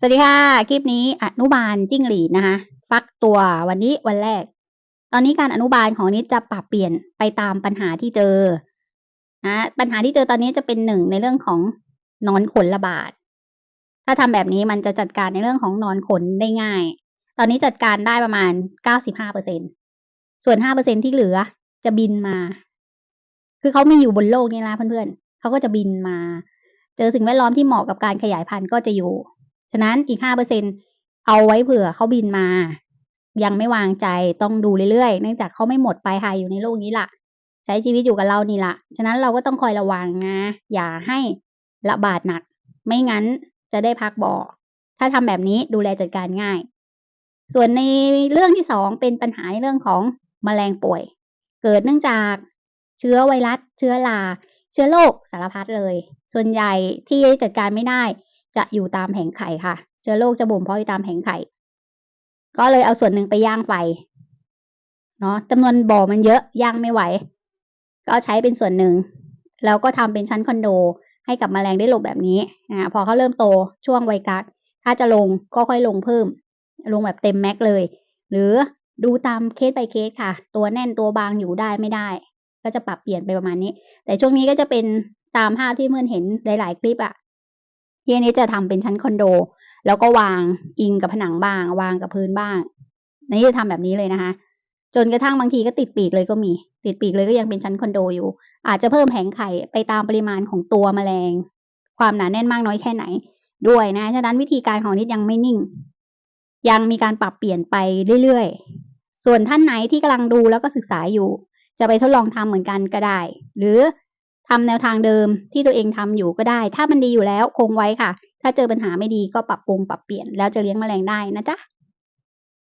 สวัสดีค่ะ คลิปนี้อนุบาลจิ้งหรีดนะคะ ฟักตัววันนี้วันแรก ตอนนี้การอนุบาลของนิดจะปรับเปลี่ยนไปตามปัญหาที่เจอนะปัญหาที่เจอตอนนี้จะเป็นหนึ่งในเรื่องของนอนขนระบาด ถ้าทำแบบนี้มันจะจัดการในเรื่องของนอนขนได้ง่าย ตอนนี้จัดการได้ประมาณเก้าสิบห้าเปอร์เซ็นส่วนห้าเปอร์เซ็นที่เหลือจะบินมา คือเขาไม่อยู่บนโลกนี้นะเพื่อนๆเขาก็จะบินมา เจอสิ่งแวดล้อมที่เหมาะกับการขยายพันธุ์ก็จะอยู่ ฉะนั้นอีกห้าเปอร์เซ็นเอาไว้เผื่อเขาบินมา ยังไม่วางใจต้องดูเรื่อยๆ เนื่องจากเขาไม่หมดไปหายอยู่ในโลกนี้ล่ะ ใช้ชีวิตอยู่กับเรานี่ล่ะ ฉะนั้นเราก็ต้องคอยระวังนะ อย่าให้ระบาดหนัก ไม่งั้นจะได้พักบ่อ ถ้าทำแบบนี้ดูแลจัดการง่าย ส่วนในเรื่องที่สองเป็นปัญหาในเรื่องของแมลงป่วย เกิดเนื่องจากเชื้อไวรัส เชื้อราเชื้อโรคสารพัดเลย ส่วนใหญ่ที่จัดการไม่ได้ จะอยู่ตามแผงไข่ค่ะ เชื้อโรคจะบ่มเพาะอยู่ตามแผงไข่ ก็เลยเอาส่วนหนึ่งไปย่างไฟ เนาะจำนวนบ่อมันเยอะย่างไม่ไหว ก็ใช้เป็นส่วนหนึ่ง แล้วก็ทำเป็นชั้นคอนโด ให้กับแมลงได้หลบแบบนี้อ่าพอเขาเริ่มโตช่วงวัยกักถ้าจะลงก็ค่อยลงเพิ่ม ลงแบบเต็มแม็กเลย หรือดูตามเคสไปเคสค่ะ ตัวแน่นตัวบางอยู่ได้ไม่ได้ ก็จะปรับเปลี่ยนไปประมาณนี้ แต่ช่วงนี้ก็จะเป็นตามภาพที่เมื่อนเห็นหลาย ๆ คลิปอะ ที่อันนี้จะทำเป็นชั้นคอนโด แล้วก็วางอิงกับผนังบ้าง วางกับพื้นบ้างนนี้จะทำแบบนี้เลยนะคะ จนกระทั่งบางทีก็ติดปีกเลยก็มี ติดปีกเลยก็ยังเป็นชั้นคอนโดอยู่ อาจจะเพิ่มแผงไข่ไปตามปริมาณของตัวแมลง ความหนาแน่นมากน้อยแค่ไหน ด้วยนะฉะนั้นวิธีการของนิดยังไม่นิ่ง ยังมีการปรับเปลี่ยนไปเรื่อยๆส่วนท่านไหนที่กำลังดูแล้วก็ศึกษาอยู่ จะไปทดลองทำเหมือนกันก็ได้ หรือ ทำแนวทางเดิมที่ตัวเองทำอยู่ก็ได้ ถ้ามันดีอยู่แล้วคงไว้ค่ะ ถ้าเจอปัญหาไม่ดีก็ปรับปรุงปรับเปลี่ยนแล้วจะเลี้ยงแมลงได้นะจ๊ะ